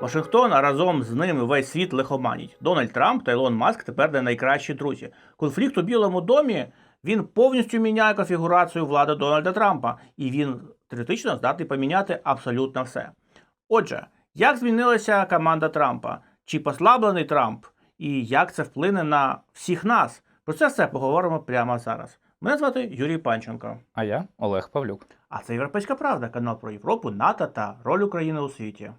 Вашингтон, а разом з ними весь світ лихоманить. Дональд Трамп та Ілон Маск тепер не найкращі друзі. Конфлікт у Білому домі він повністю міняє конфігурацію влади Дональда Трампа, і він теоретично здатний поміняти абсолютно все. Отже, як змінилася команда Трампа? Чи послаблений Трамп? І як це вплине на всіх нас? Про це все поговоримо прямо зараз. Мене звати Юрій Панченко. А я Олег Павлюк. А це Європейська Правда, канал про Європу, НАТО та роль України у світі.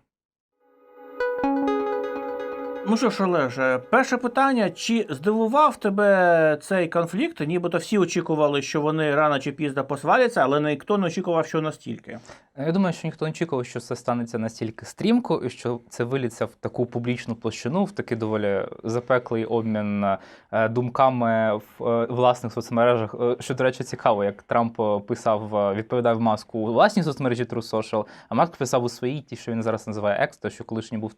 Ну що ж, Олеже, перше питання: чи здивував тебе цей конфлікт? Нібито всі очікували, що вони рано чи пізно посваляться, але ніхто не очікував, що настільки. Я думаю, що ніхто не очікував, що це станеться настільки стрімко, і що це виліться в таку публічну площину, в такий доволі запеклий обмін е, думками в е, власних соцмережах. Е, Що, до речі, цікаво, як Трамп писав, відповідав маску у власній соцмережі True Social, а Маск писав у своїй, ті, що він зараз називає то що колишній був.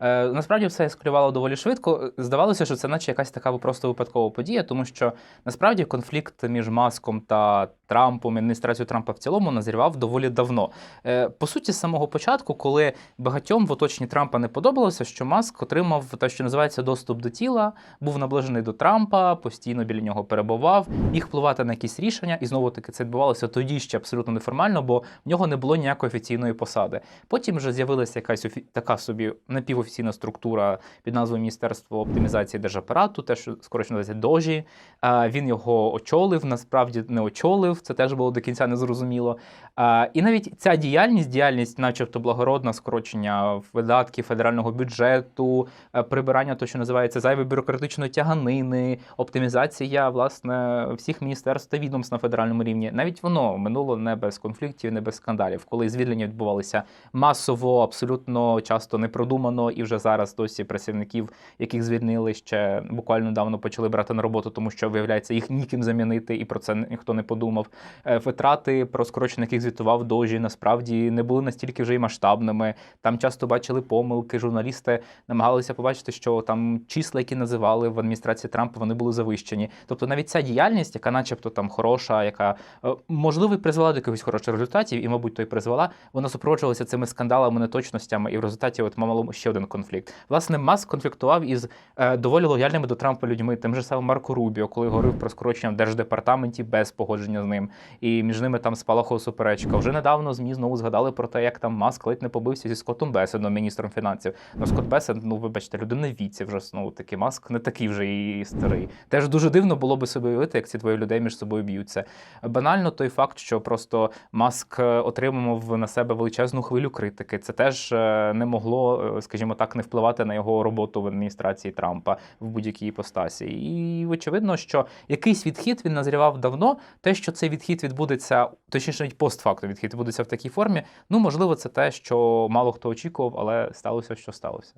Е, Насправді все ескалювало доволі швидко. Здавалося, що це наче якась така просто випадкова подія, тому що насправді конфлікт між Маском та Трампом, і адміністрацією Трампа в цілому назрівав доволі давно. Е, По суті, з самого початку, коли багатьом в оточенні Трампа не подобалося, що Маск отримав те, що називається доступ до тіла, був наближений до Трампа, постійно біля нього перебував, міг впливати на якісь рішення, і знову таки це відбувалося тоді ще абсолютно неформально, бо в нього не було ніякої офіційної посади. Потім вже з'явилася якась офі... така собі напівофіційна структура під назвою Міністерство оптимізації держапарату, те, що скоріше називається ДОЖі. А, Він його очолив, насправді не очолив. Це теж було до кінця незрозуміло. А, І навіть ця діяльність, діяльність, начебто благородна, скорочення видатків федерального бюджету, е, прибирання того, що називається зайвої бюрократичної тяганини, оптимізація власне всіх міністерств та відомств на федеральному рівні. Навіть воно минуло не без конфліктів, не без скандалів, коли звільнення відбувалися масово, абсолютно часто непродумано, і вже зараз досі працівників, яких звільнили ще буквально давно почали брати на роботу, тому що виявляється їх ніким замінити, і про це ніхто не подумав. Е, Витрати, про скорочення яких звітував дожі, насправді не були настільки вже й масштабними. Там часто бачили помилки. Журналісти намагалися побачити, що там числа, які називали в адміністрації Трампа, вони були завищені. Тобто навіть ця діяльність, яка, начебто, там хороша, яка е, можливо призвела до якихось хороших результатів, і, мабуть, то й призвела, вона супроводжувалася цими скандалами, неточностями, і в результаті от мало ще один конфлікт. Власне, Маск конфліктував із е, доволі лояльними до Трампа людьми, тим же самим Марко Рубіо, коли говорив про скорочення в держдепартаменті без погодження з ним. І між ними там спалахова суперечка. Вже недавно ЗМІ знову згадали про те, як там Маск ледь не побився зі Скоттом Беседом, міністром фінансів. Ну, Скотт Бесед, ну вибачте, людина віці вже знову таки. Маск не такий вже і старий. Теж дуже дивно було би собі уявити, як ці двоє людей між собою б'ються. Банально той факт, що просто Маск е, отримав на себе величезну хвилю критики. Це теж е, не могло, е, скажімо так, не впливати на його роботу в адміністрації Трампа в будь-якій іпостасі. І очевидно, що якийсь відхід він назрівав давно. Те, що цей відхід відбудеться, точніше навіть постфакту відхід відбудеться в такій формі. Ну можливо, це те, що мало хто очікував, але сталося, що сталося.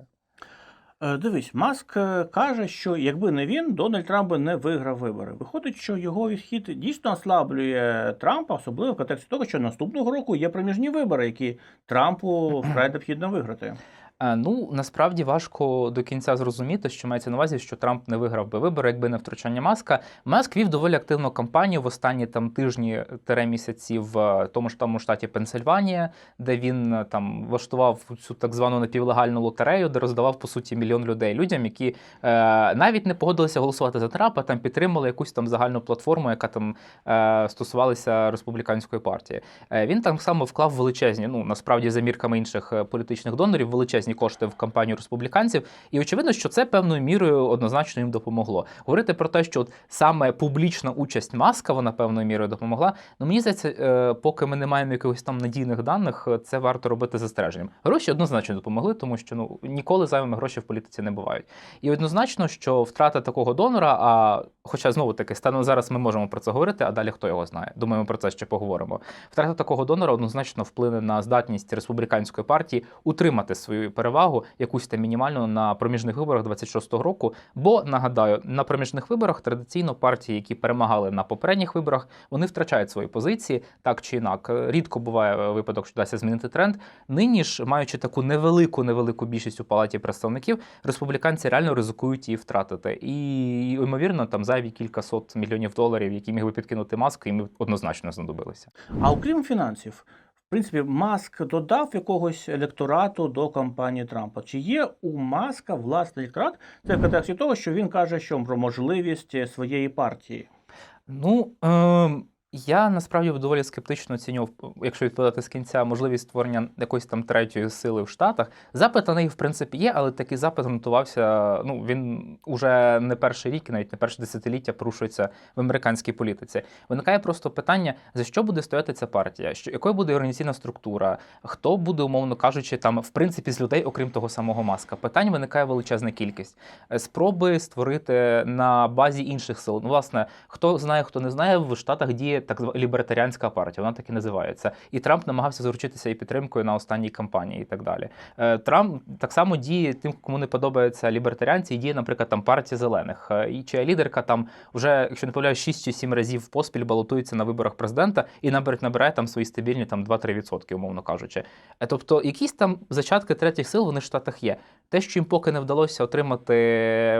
Е, Дивись, Маск е, каже, що якби не він, Дональд Трамп би не виграв вибори. Виходить, що його відхід дійсно ослаблює Трампа, особливо в контексті того, що наступного року є проміжні вибори, які Трампу вкрай необхідно виграти. Е, Ну насправді важко до кінця зрозуміти, що мається на увазі, що Трамп не виграв би вибори, якби не втручання Маска. Маск вів доволі активну кампанію в останні там тижні тере місяці в е, тому ж тому штаті Пенсильванія, де він е, там влаштував цю так звану напівлегальну лотерею, де роздавав по суті мільйон людей людям, які е, навіть не погодилися голосувати за Трампа, там підтримали якусь там загальну платформу, яка там е, стосувалася республіканської партії. Е, він там само вклав величезні, ну насправді за мірками інших політичних донорів, величезні кошти в кампанію республіканців. І очевидно, що це певною мірою однозначно їм допомогло. Говорити про те, що от саме публічна участь маска вона певною мірою допомогла. Ну мені здається, е, поки ми не маємо якихось там надійних даних, це варто робити застереженням. Гроші однозначно допомогли, тому що ну ніколи зайвими гроші в політиці не бувають. І однозначно, що втрата такого донора, а хоча знову таки станом зараз ми можемо про це говорити, а далі хто його знає. Думаю, ми про це ще поговоримо. Втрата такого донора однозначно вплине на здатність республіканської партії утримати свою перевагу, якусь там мінімальну на проміжних виборах 26-го року. Бо нагадаю, на проміжних виборах традиційно партії, які перемагали на попередніх виборах, вони втрачають свої позиції так чи інак. Ймовірно, буває випадок, що вдасться змінити тренд. Нині ж, маючи таку невелику невелику більшість у палаті представників, республіканці реально ризикують її втратити. І ймовірно, там зайві кількасот мільйонів доларів, які міг би підкинути маску, їм однозначно знадобилися. А окрім фінансів, принципі, Маск додав якогось електорату до кампанії Трампа. Чи є у Маска власний електорат? Це в контексті того, що він каже, що про можливість своєї партії. Ну, е, я насправді доволі скептично оцінював, якщо відповідати з кінця, можливість створення якоїсь там третьої сили в Штатах. Запит на неї, в принципі, є, але такий запит готувався. Ну, він уже не перший рік, навіть не перше десятиліття порушується в американській політиці. Виникає просто питання, за що буде стояти ця партія, що якою буде організаційна структура, хто буде, умовно кажучи, там в принципі з людей, окрім того самого маска. Питань виникає величезна кількість. Е, Спроби створити на базі інших сил. Ну, власне, хто знає, хто не знає, в Штатах діє так звана лібертаріанська партія, вона так і називається. І Трамп намагався заручитися і підтримкою на останній кампанії, і так далі. Е, Трамп так само діє тим, кому не подобаються лібертаріанці, і діє, наприклад, там партія зелених. Е, І чия лідерка там вже, якщо не помиляюсь, 6 чи 7 разів поспіль балотується на виборах президента і набирає там свої стабільні там 2-3%, умовно кажучи. Е, Тобто, якісь там зачатки третіх сил вони в Штатах є. Те, що їм поки не вдалося отримати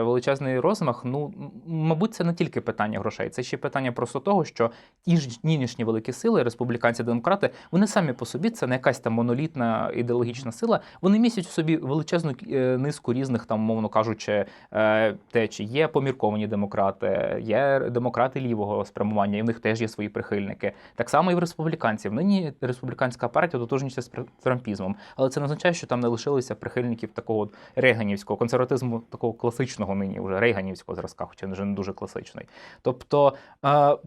величезний розмах, ну мабуть, це не тільки питання грошей, це ще питання просто того, що ж нинішні великі сили, республіканці, демократи, вони самі по собі це не якась там монолітна ідеологічна сила. Вони містять в собі величезну е, низку різних, там, мовно кажучи, е, течій. Є помірковані демократи, є демократи лівого спрямування, і в них теж є свої прихильники. Так само і в республіканців. Нині республіканська партія дотожнюється з трампізмом, але це не означає, що там не лишилися прихильників такого рейганівського консерватизму, такого класичного нині, вже рейганівського зразка, хоча вже не дуже класичний. Тобто е,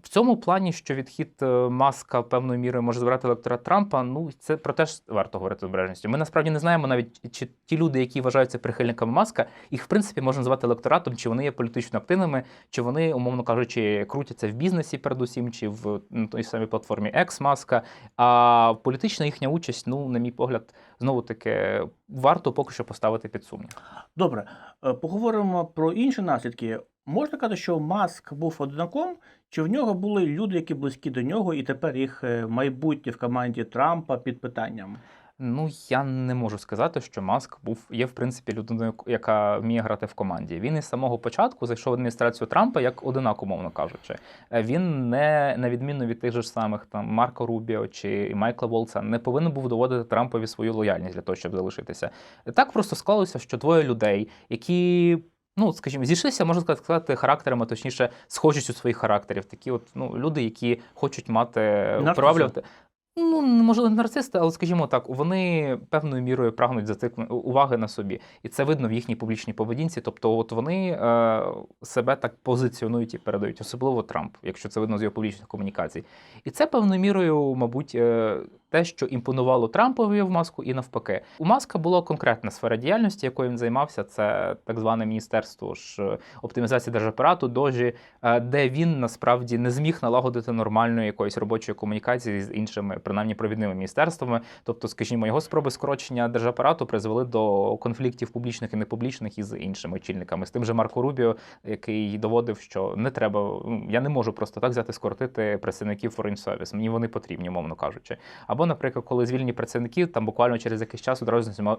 в цьому плані, що відхід е, маска певною мірою може збирати електорат Трампа, ну це про те ж варто говорити з обережністю. Ми насправді не знаємо навіть, чи ті люди, які вважаються прихильниками маска, їх в принципі можна назвати електоратом, чи вони є політично активними, чи вони, умовно кажучи, крутяться в бізнесі передусім, чи в на той самій платформі X маска. А політична їхня участь, ну, на мій погляд, знову таки варто поки що поставити під сумнів. Добре, е, поговоримо про інші наслідки. Можна казати, що Маск був одинаком, чи в нього були люди, які близькі до нього, і тепер їх е, майбутнє в команді Трампа під питанням? Ну, я не можу сказати, що Маск був є в принципі людиною, яка вміє грати в команді. Він із самого початку зайшов в адміністрацію Трампа як одинак, умовно кажучи. Е, Він не на відміну від тих же ж самих там Марко Рубіо чи Майкла Волца, не повинен був доводити Трампові свою лояльність для того, щоб залишитися. Так просто склалося, що двоє людей, які. Ну, скажімо, зійшлися, можна сказати, характерами, точніше, схожістю своїх характерів. Такі, от ну, люди, які хочуть мати приваблювати. Ну, можливо, не нарцисти, але скажімо так, вони певною мірою прагнуть зацикли уваги на собі, і це видно в їхній публічній поведінці. Тобто, от вони е, себе так позиціонують і передають, особливо Трамп, якщо це видно з його публічних комунікацій. І це певною мірою, мабуть, е, те, що імпонувало Трампові в маску, і навпаки. У Маска була конкретна сфера діяльності, якою він займався. Це так зване міністерство ж е, оптимізації держапарату, дожі, е, де він насправді не зміг налагодити нормальної якоїсь робочої комунікації з іншими, принаймні провідними міністерствами. Тобто, скажімо, його спроби скорочення держапарату призвели до конфліктів публічних і непублічних із іншими очільниками. З тим же Марко Рубіо, який доводив, що не треба, я не можу просто так взяти скоротити працівників Foreign Service. Мені вони потрібні, мовно кажучи. Або, наприклад, коли звільні працівників там буквально через якийсь час одразу займа-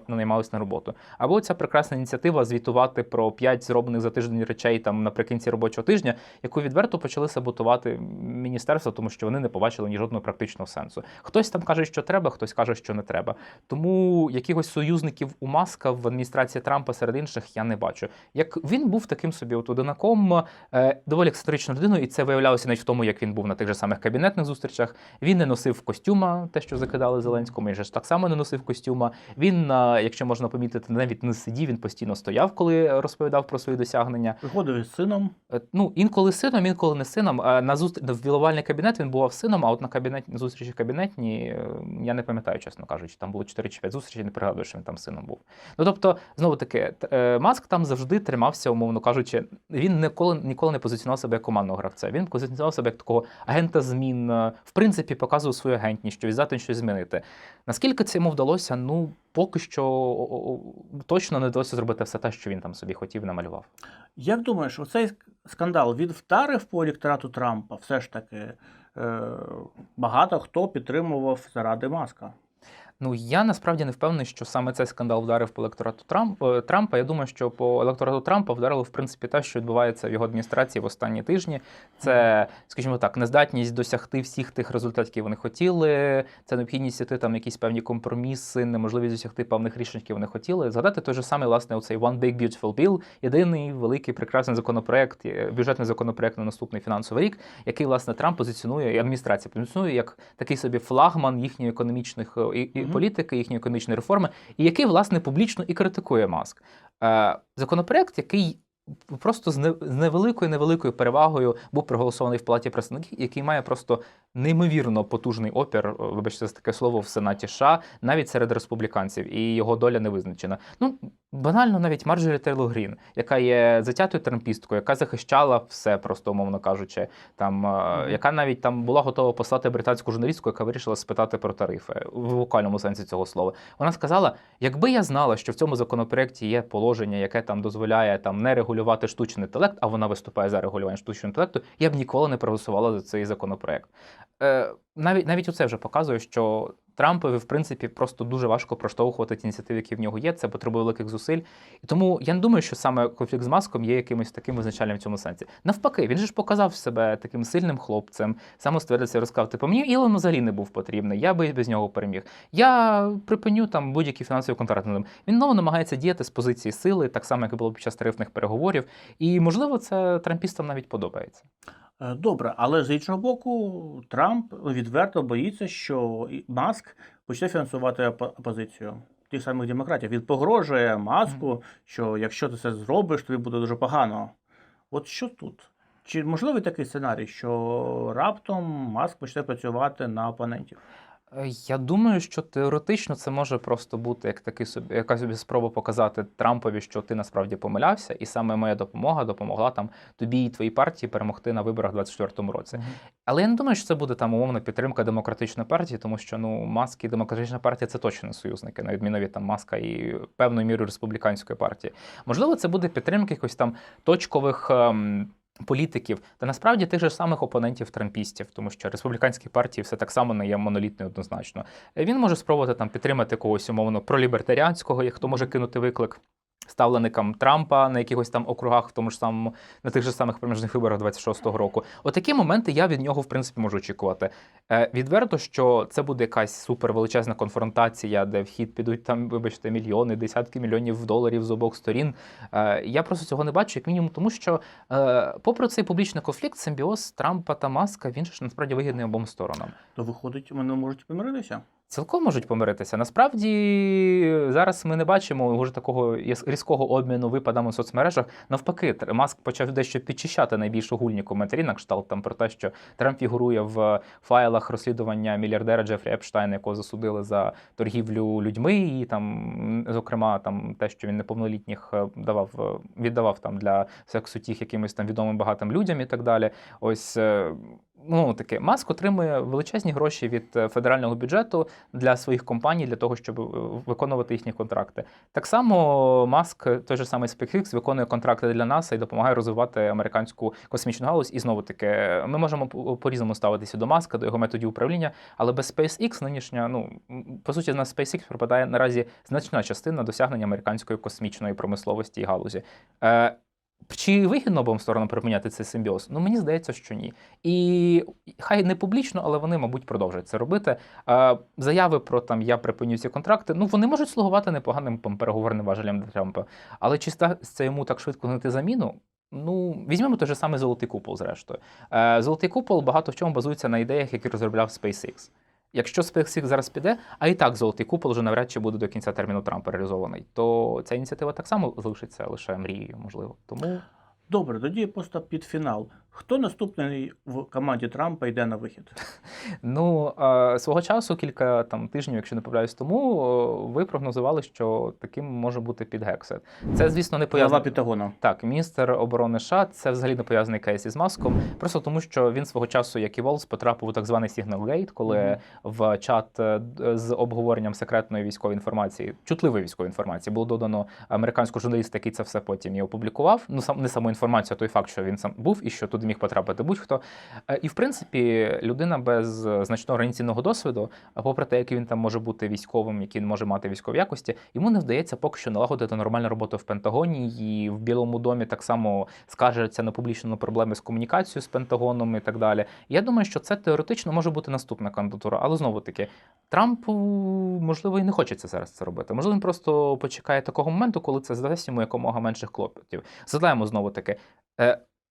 на роботу. Або ця прекрасна ініціатива звітувати про п'ять зроблених за тиждень речей там наприкінці робочого тижня, яку відверто почали саботувати міністерство, тому що вони не побачили ні жодного практичного сенсу. Хтось там каже, що треба, хтось каже, що не треба. Тому якихось союзників у Маска в адміністрації Трампа серед інших я не бачу. Як він був таким собі от одинаком, е, доволі ексцентричною людиною, і це виявлялося навіть в тому, як він був на тих же самих кабінетних зустрічах. Він не носив костюма, те, що закидали Зеленському, він же ж так само не носив костюма. Він, якщо можна помітити, навіть не сидів, він постійно стояв, коли розповідав про свої досягнення. Приходив із сином. Е, Ну, інколи сином, інколи не сином. На зустр... в віловальний кабінет він бував сином, а от на кабінет зустрічі кабінетні е, я не пам'ятаю, чесно кажучи. Там було 4 чи 5 зустрічей, не пригадую, що він там сином був. Ну тобто, знову таки, е, Маск там завжди тримався, умовно кажучи, він ніколи ніколи не позиціонував себе як командного гравця. Він позиціонував себе як такого агента змін. В принципі, показував свою агентність, що здатен щось змінити. Наскільки це йому вдалося? Ну поки що точно не вдалося зробити все те, що він там собі хотів, намалював. Як думаєш, оцей скандал він вдарив по електорату Трампа? Все ж таки е, багато хто підтримував заради Маска. Ну я насправді не впевнений, що саме цей скандал вдарив по електорату Трамп, е, Трампа. Я думаю, що по електорату Трампа вдарило в принципі те, що відбувається в його адміністрації в останні тижні. Це, скажімо так, нездатність досягти всіх тих результатів, які вони хотіли. Це необхідність іти там якісь певні компроміси, неможливість досягти певних рішень, які вони хотіли. Згадати той же самий власне оцей One Big Beautiful Bill, єдиний великий прекрасний законопроект, е, бюджетний законопроект на наступний фінансовий рік, який власне Трамп позиціонує і адміністрація позиціонує як такий собі флагман їхньої економічних е, і, Мгм. політики, їхньої економічної реформи, і який власне публічно і критикує Маск. Е, законопроект, який просто з невеликою невеликою перевагою був проголосований в палаті представників, який має просто неймовірно потужний опір, е, вибачте за таке слово, в Сенаті США, навіть серед республіканців, і його доля не визначена. Ну банально, навіть Марджорі Тейлор Грін, яка є затятою трампісткою, яка захищала все, просто умовно кажучи, там Мгм. яка навіть там була готова послати британську журналістку, яка вирішила спитати про тарифи в буквальному сенсі цього слова. Вона сказала: якби я знала, що в цьому законопроекті є положення, яке там дозволяє там не регулювати штучний інтелект, а вона виступає за регулювання штучного інтелекту, я б ніколи не проголосувала за цей законопроект. Е, навіть навіть оце вже показує, що Трампові, в принципі, просто дуже важко проштовхувати ті ініціативи, які в нього є. Це потребує великих зусиль. І тому я не думаю, що саме конфлікт з маском є якимось таким визначальним в цьому сенсі. Навпаки, він же ж показав себе таким сильним хлопцем, самоствердився, розказав, типу, мені Ілон взагалі не був потрібний, я би без нього переміг. Я припиню там будь-які фінансові контракти. Він знову намагається діяти з позиції сили, так само, як і було під час тарифних переговорів. І можливо, це трампістам навіть подобається. Е, Добре, але з іншого боку, Трамп відверто боїться, що Маск почне фінансувати опо- опозицію тих самих демократів. Він погрожує Маску, що якщо ти це зробиш, тобі буде дуже погано. От що тут? Чи можливий такий сценарій, що раптом Маск почне працювати на опонентів? Е, Я думаю, що теоретично це може просто бути як такий собі, якась собі спроба показати Трампові, що ти насправді помилявся, і саме моя допомога допомогла там тобі і твоїй партії перемогти на виборах 24-му році. Але я не думаю, що це буде там умовна підтримка демократичної партії, тому що ну Маск і демократична партія це точно не союзники, на відміну від там Маска і певною мірою республіканської партії. Можливо, це буде підтримка якихось там точкових. ем, Політиків та насправді тих же самих опонентів трампістів, тому що республіканські партії все так само не є монолітною однозначно. Він може спробувати там підтримати когось умовно пролібертаріанського, як хто може кинути виклик ставленикам Трампа на якихось там округах, в тому ж самому на тих же самих проміжних виборах 26-го року. Отакі моменти я від нього в принципі можу очікувати. Е, відверто, що це буде якась супервеличезна конфронтація, де в хід підуть там, вибачте, мільйони, десятки мільйонів доларів з обох сторін. Е, я просто цього не бачу, як мінімум, тому що, е, попри цей публічний конфлікт, симбіоз Трампа та Маска він ж насправді вигідний обом сторонам. То виходить, вони можуть помиритися? Цілком можуть помиритися. Насправді зараз ми не бачимо вже такого різкого обміну випадами в соцмережах. Навпаки, Маск почав дещо підчищати найбільш огульні коментарі на кшталт там про те, що Трамп фігурує в файлах розслідування мільярдера Джефрі Епштайна, якого засудили за торгівлю людьми, і там, зокрема, там те, що він неповнолітніх е, давав, е, віддавав там для сексу тих якимось там відомим багатим людям і так далі. Ось. Е, Ну, таке Маск отримує величезні гроші від е, федерального бюджету для своїх компаній для того, щоб е, виконувати їхні контракти. Так само Маск, е, той же самий SpaceX, виконує контракти для НАСА і допомагає розвивати американську космічну галузь. І знову таки, ми можемо по- по-різному ставитися до Маска, до його методів управління, але без SpaceX нинішня, ну по суті, на SpaceX пропадає наразі значна частина досягнення американської космічної промисловості і галузі. Чи вигідно обом сторонам припиняти цей симбіоз? Ну мені здається, що ні. І хай не публічно, але вони, мабуть, продовжують це робити. Заяви про там я припиню ці контракти. Ну вони можуть слугувати непоганим переговорним важелем для Трампа. Але чи стасться йому так швидко знайти заміну? Ну, візьмемо той же самий золотий купол, зрештою. Е, золотий купол багато в чому базується на ідеях, які розробляв SpaceX. Якщо SpaceX зараз піде, а і так золотий купол вже навряд чи буде до кінця терміну Трампа реалізований, то ця ініціатива так само залишиться лише мрією, можливо. Тому Добре, тоді просто під фінал. Хто наступний в команді Трампа йде на вихід? Ну, свого часу, кілька там тижнів, якщо не помиляюсь тому, ви прогнозували, що таким може бути Піт Гексет. Це, звісно, не пов'язано. Пентагону. Так, міністр оборони США це взагалі не пов'язаний кейс із маском, просто тому що він свого часу, як і Волс, потрапив у так званий Signal-Gate, коли Мгм. в чат е, з обговоренням секретної військової інформації, чутливої військової інформації, було додано американського журналіста, який це все потім і опублікував. Ну сам не саму інформацію, а той факт, що він сам був і що туди туди міг потрапити будь-хто. Е, І в принципі, людина без е, значного організаційного досвіду, попри те, який він там може бути військовим, який він може мати військові якості, йому не вдається поки що налагодити нормальну роботу в Пентагоні. І в Білому домі так само скаржаться на публічну проблеми з комунікацією з Пентагоном і так далі. Я думаю, що це теоретично може бути наступна кандидатура, але знову таки. Трампу можливо і не хочеться зараз це робити. Можливо, він просто почекає такого моменту, коли це здасть йому якомога менших клопотів. Згадаємо знову таки.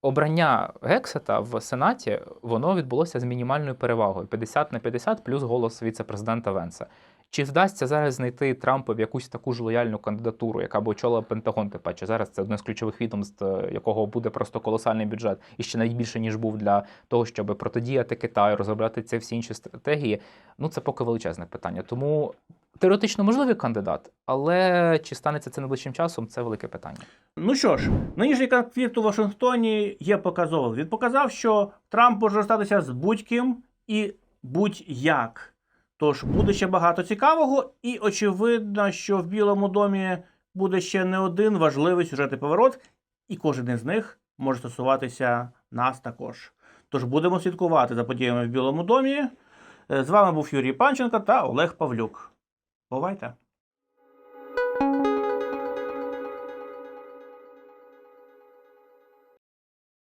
Обрання Гексета в Сенаті воно відбулося з мінімальною перевагою 50 на 50 плюс голос віце-президента Венса. Чи вдасться зараз знайти Трампові якусь таку ж лояльну кандидатуру, яка б очолила Пентагон? Тим паче зараз це одне з ключових відомств, е, якого буде просто колосальний бюджет, і ще навіть більше ніж був для того, щоб протидіяти Китаю, розробляти ці всі інші стратегії. Ну це поки величезне питання. Тому теоретично можливий кандидат, але чи станеться це найближчим часом? Це велике питання. Ну що ж, нинішній конфлікт у Вашингтоні є показовим. Він показав, що Трамп може статися з будь-ким і будь-як. Тож буде ще багато цікавого, і очевидно, що в Білому домі буде ще не один важливий сюжетний поворот, і кожен із них може стосуватися нас також. Тож будемо слідкувати за подіями в Білому домі. З вами був Юрій Панченко та Олег Павлюк. Бувайте!